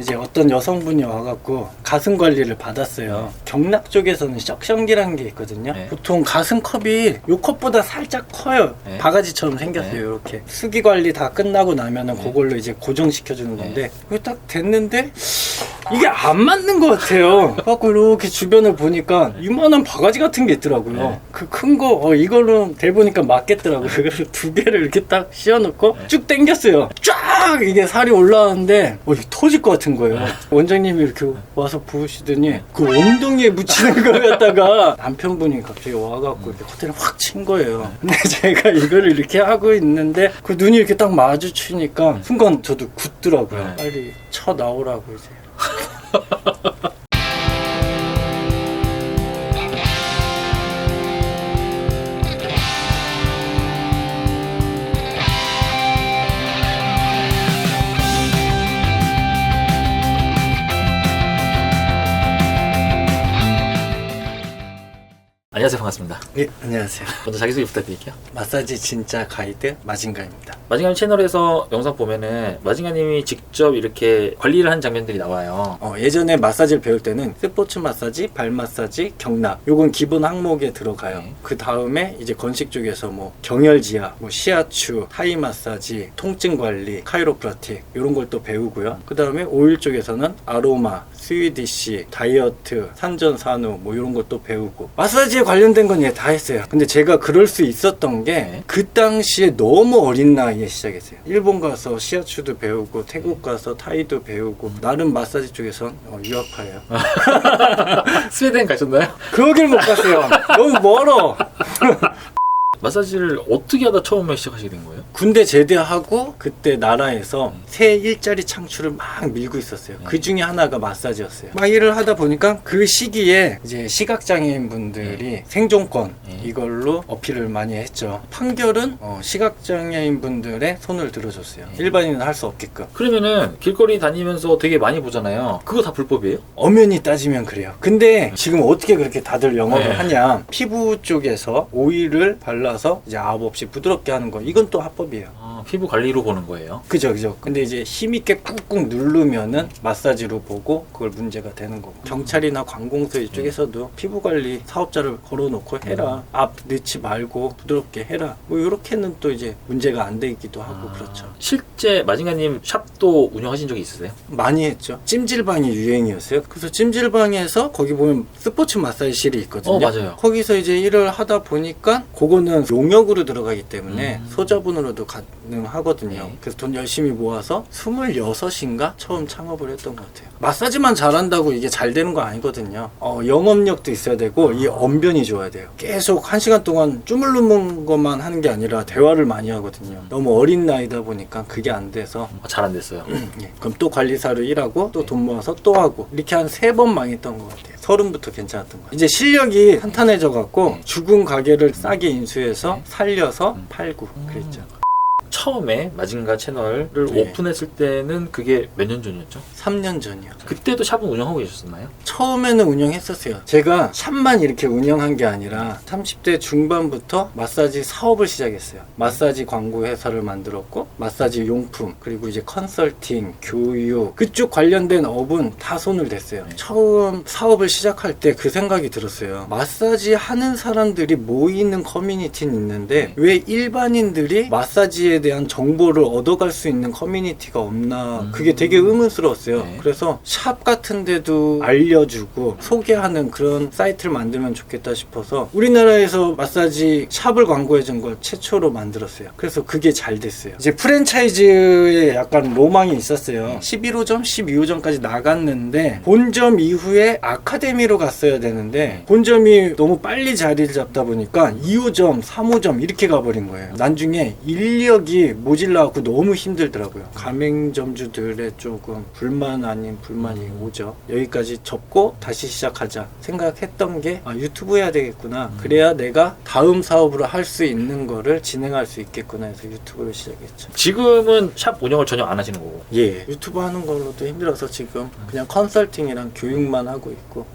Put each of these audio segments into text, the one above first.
이제 어떤 여성분이 와갖고 가슴 관리를 받았어요. 경락 쪽에서는 석션기라는 게 있거든요. 네. 보통 가슴 컵이 요 컵보다 살짝 커요. 네. 바가지처럼 생겼어요. 네. 이렇게 수기 관리 다 끝나고 나면은 네. 그걸로 이제 고정시켜 주는 네. 건데 그게 딱 됐는데 이게 안 맞는 것 같아요. 그래갖고 이렇게 주변을 보니까 이만한 바가지 같은 게 있더라고요. 네. 그큰 거, 어, 이걸로 대보니까 맞겠더라고요. 그래서 두 개를 이렇게 딱 씌워놓고 네. 쭉 당겼어요. 쫙! 이게 살이 올라왔는데, 어, 이게 터질 것 같은 거예요. 네. 원장님이 이렇게 와서 부으시더니, 그 엉덩이에 묻히는 걸 갖다가 남편분이 갑자기 와갖고 이렇게 커튼을 확 친 거예요. 근데 제가 이거를 이렇게 하고 있는데, 그 눈이 이렇게 딱 마주치니까, 순간 저도 굳더라고요. 네. 빨리 쳐 나오라고 이제. 안녕하세요 반갑습니다. 예, 안녕하세요. 먼저 자기소개 부탁드릴게요. 마사지 진짜 가이드 마징가입니다. 마징가님 채널에서 영상 보면은 마징가님이 직접 이렇게 관리를 한 장면들이 나와요. 어, 예전에 마사지를 배울 때는 스포츠 마사지, 발 마사지, 경락 요건 기본 항목에 들어가요. 네. 그 다음에 이제 건식 쪽에서 뭐 경혈지압, 뭐 시아추, 하이 마사지, 통증 관리, 카이로프라틱 요런 걸 또 배우고요. 그 다음에 오일 쪽에서는 아로마, 스위디시, 다이어트, 산전 산후 뭐 이런 것도 배우고 마사지에 관련 된 건 예 다 했어요. 근데 제가 그럴 수 있었던 게 네. 그 당시에 너무 어린 나이에 시작했어요. 일본 가서 시아추도 배우고 태국 가서 타이도 배우고 나름 마사지 쪽에선 어, 유학파예요. 스웨덴 가셨나요? 거길 못 갔어요. 너무 멀어. 마사지를 어떻게 하다 처음에 시작하시게 된 거예요? 군대 제대하고 그때 나라에서 새 일자리 창출을 막 밀고 있었어요. 네. 그 중에 하나가 마사지였어요. 막 일을 하다 보니까 그 시기에 이제 시각장애인 분들이 생존권 네. 이걸로 어필을 많이 했죠. 판결은 어, 시각장애인 분들의 손을 들어줬어요. 네. 일반인은 할 수 없게끔. 그러면은 길거리 다니면서 되게 많이 보잖아요. 그거 다 불법이에요? 엄연히 따지면 그래요. 근데 지금 어떻게 그렇게 다들 영업을 네. 하냐? 피부 쪽에서 오일을 발라서 이제 아업 없이 부드럽게 하는 거 이건 또 합법이에요. 아, 피부 관리로 보는 거예요. 그죠, 그죠. 근데 이제 힘있게 꾹꾹 누르면은 마사지로 보고 그걸 문제가 되는 거고. 경찰이나 관공서 이쪽에서도 피부 관리 사업자를 걸어놓고 해라. 앞 넣지 말고 부드럽게 해라. 뭐 이렇게는 또 이제 문제가 안 되기도 하고 아, 그렇죠. 실제 마징가님 샵도 운영하신 적이 있으세요? 많이 했죠. 찜질방이 유행이었어요. 그래서 찜질방에서 거기 보면 스포츠 마사지실이 있거든요. 어, 맞아요. 거기서 이제 일을 하다 보니까 그거는 용역으로 들어가기 때문에 음. 소자본으로도 가 능하거든요. 네. 그래서 돈 열심히 모아서 26인가 처음 창업을 했던 것 같아요. 마사지만 잘한다고 이게 잘 되는 거 아니거든요. 어, 영업력도 있어야 되고 이 언변이 좋아야 돼요. 계속 한 시간 동안 쭈물르는 것만 하는 게 아니라 대화를 많이 하거든요. 너무 어린 나이다 보니까 그게 안 돼서 아, 잘안 됐어요. 예. 그럼 또 관리사로 일하고 또 돈 모아서 또 하고 이렇게 한 세 번 망했던 것 같아요. 서른부터 괜찮았던 거. 이제 실력이 탄탄해져 갖고 네. 죽은 가게를 싸게 인수해서 네. 살려서 음. 팔고 그랬죠. 처음에 마징가 채널을 네. 오픈했을 때는 그게 몇 년 전이었죠? 3년 전이요. 그때도 샵은 운영하고 계셨었나요? 처음에는 운영했었어요. 제가 샵만 이렇게 운영한 게 아니라 30대 중반부터 마사지 사업을 시작했어요. 마사지 광고 회사를 만들었고 마사지 용품 그리고 이제 컨설팅, 교육 그쪽 관련된 업은 다 손을 댔어요. 네. 처음 사업을 시작할 때 그 생각이 들었어요. 마사지 하는 사람들이 모이는 커뮤니티는 있는데 네. 왜 일반인들이 마사지에 대한 정보를 얻어갈 수 있는 커뮤니티가 없나 음. 그게 되게 의문스러웠어요. 네. 그래서 샵 같은 데도 알려주고 소개하는 그런 사이트를 만들면 좋겠다 싶어서 우리나라에서 마사지 샵을 광고해 준 걸 최초로 만들었어요. 그래서 그게 잘 됐어요. 이제 프랜차이즈에 약간 로망이 있었어요. 11호점, 12호점까지 나갔는데 본점 이후에 아카데미로 갔어야 되는데 본점이 너무 빨리 자리를 잡다 보니까 2호점, 3호점 이렇게 가버린 거예요. 나중에 인력이 모질라갖고 너무 힘들더라고요. 가맹점주들의 조금 불만 아닌 불만이 오죠. 여기까지 접고 다시 시작하자 생각했던 게 아, 유튜브 해야 되겠구나. 그래야 내가 다음 사업으로 할 수 있는 거를 진행할 수 있겠구나 해서 유튜브를 시작했죠. 지금은 샵 운영을 전혀 안 하시는 거고. 예. 유튜브 하는 걸로도 힘들어서 지금 그냥 컨설팅이랑 교육만 하고 있고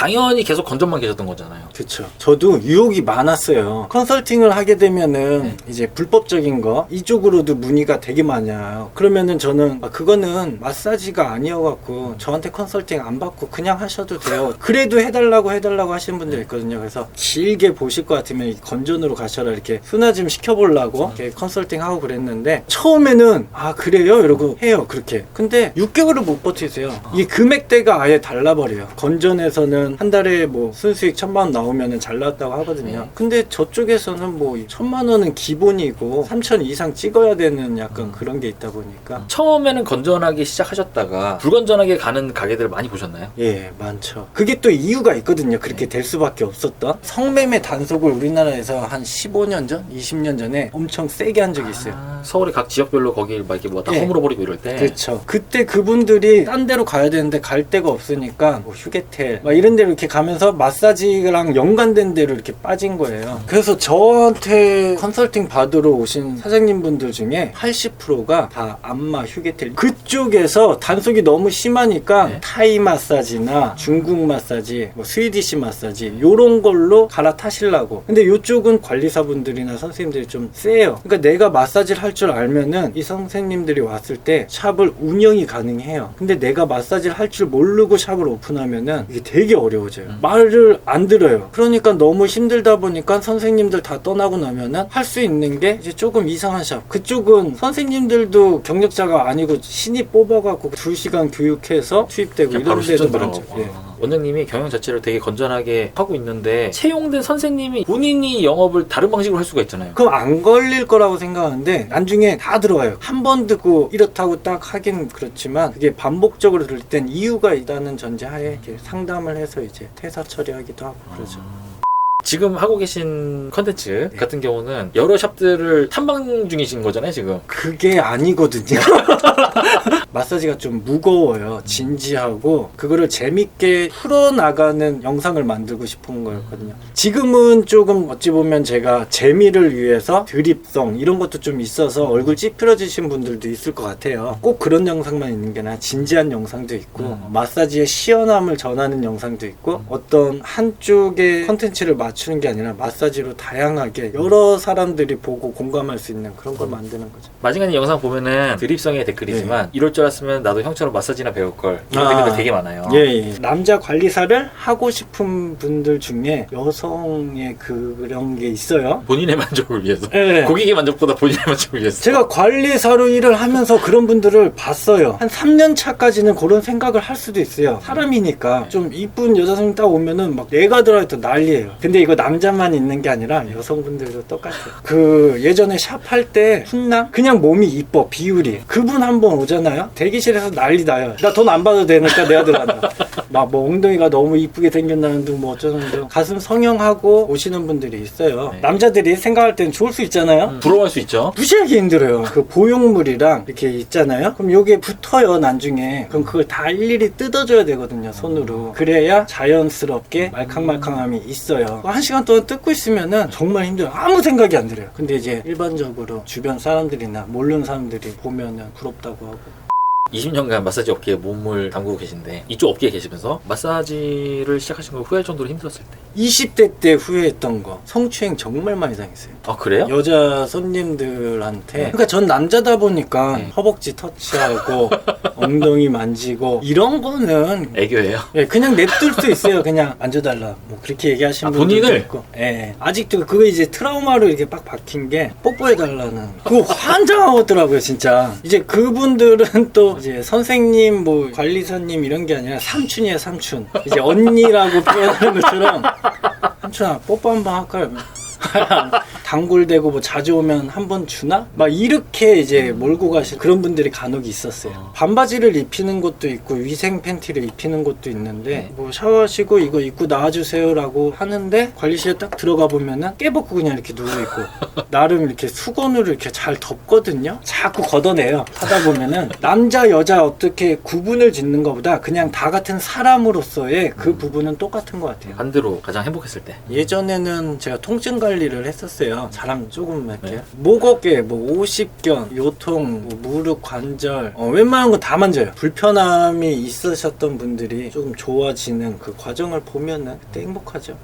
당연히 계속 건전만 계셨던 거잖아요. 그쵸. 저도 유혹이 많았어요. 컨설팅을 하게 되면은 네. 이제 불법적인 거 이쪽으로도 문의가 되게 많아요. 그러면은 저는 아, 그거는 마사지가 아니어갖고 저한테 컨설팅 안 받고 그냥 하셔도 돼요. 그래도 해달라고 해달라고 하시는 분들 있거든요. 그래서 길게 보실 것 같으면 이 건전으로 가셔라 이렇게 순화 좀 시켜보려고 이렇게 컨설팅 하고 그랬는데 처음에는 아 그래요 이러고 해요 그렇게. 근데 6개월을 못 버티세요. 이 금액대가 아예 달라버려요. 건전에서는 한 달에 뭐 순수익 천만 원 나오면은 잘 나왔다고 하거든요. 네. 근데 저쪽에서는 뭐 천만 원은 기본이고 3천 이상 찍어야 되는 약간 그런 게 있다 보니까 처음에는 건전하게 시작하셨다가 불건전하게 가는 가게들을 많이 보셨나요? 예, 많죠. 그게 또 이유가 있거든요. 그렇게 될 수밖에 없었던. 성매매 단속을 우리나라에서 한 15년 전, 20년 전에 엄청 세게 한 적이 있어요. 아, 서울의 각 지역별로 거기 막 이렇게 뭐다 예. 허물어 버리고 이럴 때. 그렇죠. 그때 그분들이 딴 데로 가야 되는데 갈 데가 없으니까 뭐 휴게텔 막 이런 데로 이렇게 가면서 마사지랑 연관된 데로 이렇게 빠진 거예요. 그래서 저한테 컨설팅 받으러 오신 사장님분들 중에 80%가 다 안마 휴게텔 그쪽에서 단속이 너무 심하니까 네. 타이 마사지나 중국 마사지, 뭐 스위디시 마사지 요런 걸로 갈아타시려고. 근데 요쪽은 관리사분들이나 선생님들이 좀 세요. 그러니까 내가 마사지를 할 줄 알면은 이 선생님들이 왔을 때 샵을 운영이 가능해요. 근데 내가 마사지를 할 줄 모르고 샵을 오픈하면은 이게 되게 어려워져요. 음. 말을 안 들어요. 그러니까 너무 힘들다 보니까 선생님들 다 떠나고 나면은 할 수 있는 게 이제 조금 이상한 샵. 그쪽은 선생님들도 경력자가 아니고 신입 뽑아갖고 2시간 교육해서 투입되고 이런 데도 많죠. 예. 아, 원장님이 경영 자체를 되게 건전하게 하고 있는데 채용된 선생님이 본인이 영업을 다른 방식으로 할 수가 있잖아요. 그럼 안 걸릴 거라고 생각하는데 나중에 다 들어와요. 한 번 듣고 이렇다고 딱 하긴 그렇지만 그게 반복적으로 들을 땐 이유가 있다는 전제하에 이렇게 상담을 해서 이제 퇴사 처리하기도 하고 그러죠. 지금 하고 계신 컨텐츠 네. 같은 경우는 여러 샵들을 탐방 중이신 거잖아요, 지금. 그게 아니거든요. 마사지가 좀 무거워요. 진지하고 그거를 재밌게 풀어나가는 영상을 만들고 싶은 거였거든요. 지금은 조금 어찌 보면 제가 재미를 위해서 드립성 이런 것도 좀 있어서 얼굴 찌푸려지신 분들도 있을 것 같아요. 꼭 그런 영상만 있는 게 아니라 진지한 영상도 있고 음. 마사지의 시원함을 전하는 영상도 있고 어떤 한쪽의 컨텐츠를 맞추는 게 아니라 마사지로 다양하게 여러 사람들이 보고 공감할 수 있는 그런 걸 만드는 거죠. 마징간이 영상 보면은 드립성의 댓글이지만 이럴 줄 알았으면 나도 형처럼 마사지나 배울 걸 이런 네. 아. 댓글들 되게 많아요. 예, 예. 남자 관리사를 하고 싶은 분들 중에 여성의 그런 게 있어요. 본인의 만족을 위해서. 예. 고객의 만족보다 본인의 만족을 위해서. 제가 관리사로 일을 하면서 그런 분들을 봤어요. 한 3년 차까지는 그런 생각을 할 수도 있어요. 사람이니까 좀 이쁜 여자 선생님 딱 오면은 막 내가 들어도 난리예요. 근데 이거 남자만 있는 게 아니라 여성분들도 똑같아요. 그 예전에 샵 할 때 훈남 그냥 몸이 이뻐 비율이 그분 한 번 오잖아요. 대기실에서 난리 나요. 나 돈 안 받아도 되니까 내가 들어간다. 막 뭐 엉덩이가 너무 이쁘게 생겼다는 둥 뭐 어쩌는 둥 가슴 성형하고 오시는 분들이 있어요. 네. 남자들이 생각할 땐 좋을 수 있잖아요. 음, 부러워할 수 있죠. 무시하기 힘들어요. 그 보형물이랑 이렇게 있잖아요. 그럼 요게 붙어요, 나중에. 그럼 그걸 다 일일이 뜯어줘야 되거든요, 손으로. 그래야 자연스럽게 말캉말캉함이 있어요. 한 시간 동안 뜯고 있으면은 정말 힘들어요. 아무 생각이 안 들어요. 근데 이제 일반적으로 주변 사람들이나 모르는 사람들이 보면은 부럽다고 하고. 20년간 마사지 업계에 몸을 담그고 계신데 이쪽 업계에 계시면서 마사지를 시작하신 걸 후회할 정도로 힘들었을 때. 20대 때 후회했던 거. 성추행 정말 많이 당했어요. 아 그래요? 여자 손님들한테 네. 그러니까 전 남자다 보니까 네. 허벅지 터치하고 엉덩이 만지고 이런 거는 애교예요. 예, 그냥 냅둘 수 있어요. 그냥 만져달라. 뭐 그렇게 얘기하시는 아, 분들도 본인을? 있고. 예. 아직도 그거 이제 트라우마로 이렇게 빡 박힌 게 뽀뽀해달라는. 그거 환장하더라고요, 진짜. 이제 그분들은 또 이제 선생님, 뭐 관리사님 이런 게 아니라 삼촌이에요, 삼촌. 이제 언니라고 표현하는 것처럼 삼촌아 뽀뽀 한 번 할까요? 단골되고 뭐 자주 오면 한 번 주나? 막 이렇게 이제 몰고 가실 그런 분들이 간혹 있었어요. 어. 반바지를 입히는 것도 있고 위생 팬티를 입히는 것도 있는데 네. 뭐 샤워하시고 이거 입고 나와주세요라고 하는데 관리실에 딱 들어가 보면은 깨벗고 그냥 이렇게 누워 있고 나름 이렇게 수건으로 이렇게 잘 덮거든요. 자꾸 걷어내요. 하다 보면은 남자 여자 어떻게 구분을 짓는 것보다 그냥 다 같은 사람으로서의 그 부분은 똑같은 것 같아요. 반대로 가장 행복했을 때. 예전에는 제가 통증 관리를 했었어요. 있어요. 자랑 조금 할게요. 네. 목 어깨, 뭐 오십견, 요통, 뭐 무릎 관절, 어, 웬만한 거 다 만져요. 불편함이 있으셨던 분들이 조금 좋아지는 그 과정을 보면은 그때 행복하죠.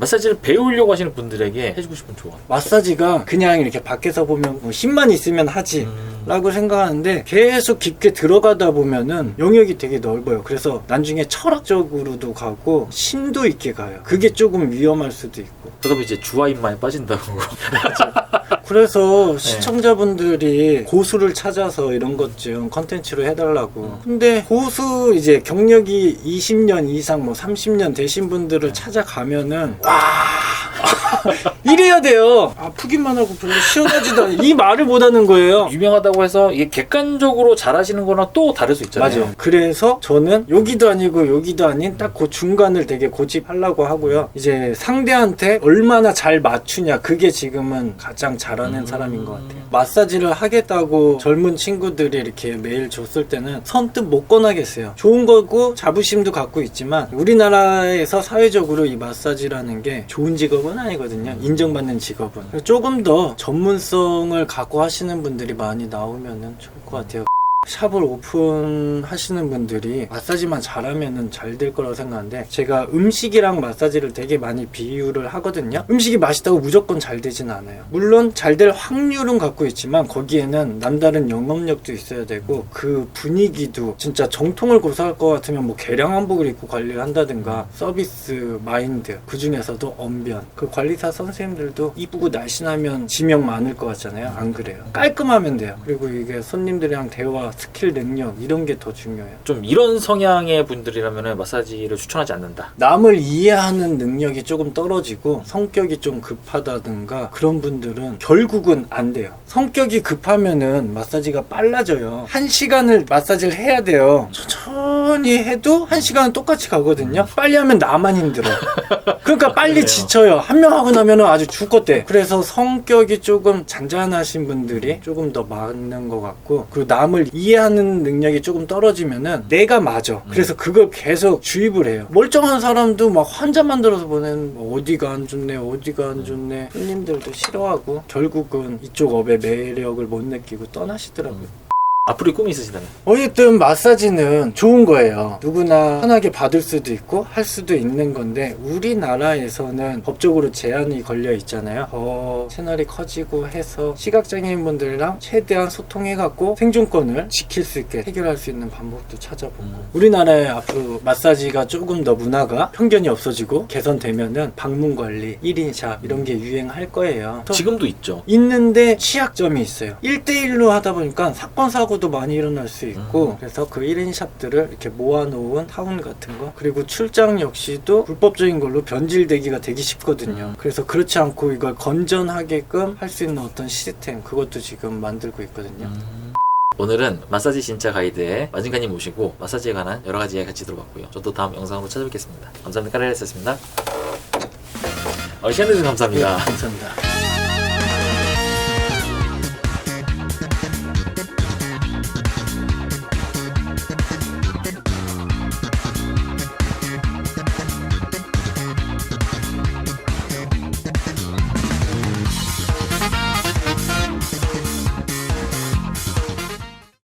마사지를 배우려고 하시는 분들에게 해주고 싶은 조언. 마사지가 그냥 이렇게 밖에서 보면 뭐 힘만 있으면 하지. 음. 라고 생각하는데 계속 깊게 들어가다 보면은 영역이 되게 넓어요. 그래서 나중에 철학적으로도 가고 심도 있게 가요. 그게 조금 위험할 수도 있고. 그러다 보면 이제 주화인마에 빠진다고. 그래서 시청자분들이 고수를 찾아서 이런 것 좀 컨텐츠로 해달라고. 근데 고수 이제 경력이 20년 이상 뭐 30년 되신 분들을 찾아가면은 와 이래야 돼요. 아프기만 하고 별로 시원하지도 않아. 이 말을 못 하는 거예요. 유명하다고 해서 이게 객관적으로 잘하시는 거랑 또 다를 수 있잖아요. 맞아. 그래서 저는 여기도 아니고 여기도 아닌 딱 그 중간을 되게 고집하려고 하고요. 이제 상대한테 얼마나 잘 맞추냐 그게 지금은 가장 잘하는 음. 사람인 것 같아요. 마사지를 하겠다고 젊은 친구들이 이렇게 메일 줬을 때는 선뜻 못 권하겠어요. 좋은 거고 자부심도 갖고 있지만 우리나라에서 사회적으로 이 마사지라는 게 좋은 직업은 아니거든요. 인정받는 직업은. 조금 더 전문성을 갖고 하시는 분들이 많이 나오면은 좋을 것 같아요. 샵을 오픈하시는 분들이 마사지만 잘하면은 잘될 거라고 생각하는데 제가 음식이랑 마사지를 되게 많이 비유를 하거든요. 음식이 맛있다고 무조건 잘 되진 않아요. 물론 잘 될 확률은 갖고 있지만 거기에는 남다른 영업력도 있어야 되고 그 분위기도 진짜 정통을 고수할 것 같으면 뭐 개량 한복을 입고 관리를 한다든가 서비스 마인드 그 중에서도 언변 그 관리사 선생님들도 이쁘고 날씬하면 지명 많을 것 같잖아요. 안 그래요. 깔끔하면 돼요. 그리고 이게 손님들이랑 대화 스킬 능력 이런 게 더 중요해요. 좀 이런 성향의 분들이라면 마사지를 추천하지 않는다. 남을 이해하는 능력이 조금 떨어지고 성격이 좀 급하다든가 그런 분들은 결국은 안 돼요. 성격이 급하면은 마사지가 빨라져요. 한 시간을 마사지를 해야 돼요. 천천히 해도 한 시간은 똑같이 가거든요. 빨리 하면 나만 힘들어. 그러니까 빨리 그래요. 지쳐요. 한 명 하고 나면은 아주 죽겠대. 그래서 성격이 조금 잔잔하신 분들이 조금 더 많은 것 같고 그리고 남을 이 해하는 능력이 조금 떨어지면은 내가 맞아. 그래서 그걸 계속 주입을 해요. 멀쩡한 사람도 막 환자 만들어서 보내는 뭐 어디가 안 좋네, 어디가 안 좋네. 손님들도 싫어하고 결국은 이쪽 업의 매력을 못 느끼고 떠나시더라고요. 앞으로의 꿈이 있으시다면 어쨌든 마사지는 좋은 거예요. 누구나 편하게 받을 수도 있고 할 수도 있는 건데 우리나라에서는 법적으로 제한이 걸려 있잖아요. 더 채널이 커지고 해서 시각장애인 분들이랑 최대한 소통해갖고 생존권을 지킬 수 있게 해결할 수 있는 방법도 찾아보고 음. 우리나라에 앞으로 마사지가 조금 더 문화가 편견이 없어지고 개선되면은 방문 관리, 1인 샵 이런 게 유행할 거예요. 지금도 있죠. 있는데 취약점이 있어요. 1대1로 하다 보니까 사건 사고 도 많이 일어날 수 있고 음. 그래서 그 1인 샵들을 이렇게 모아놓은 타운 같은 거 그리고 출장 역시도 불법적인 걸로 변질되기가 되게 쉽거든요. 음. 그래서 그렇지 않고 이걸 건전하게끔 할 수 있는 어떤 시스템 그것도 지금 만들고 있거든요. 음. 오늘은 마사지 진짜 가이드의 마진카님 모시고 마사지에 관한 여러 가지 이야기 같이 들어봤고요. 저도 다음 영상으로 찾아뵙겠습니다. 감사합니다. 까레레스였습니다. 어, 시간 내주셔서 감사합니다. 감사합니다.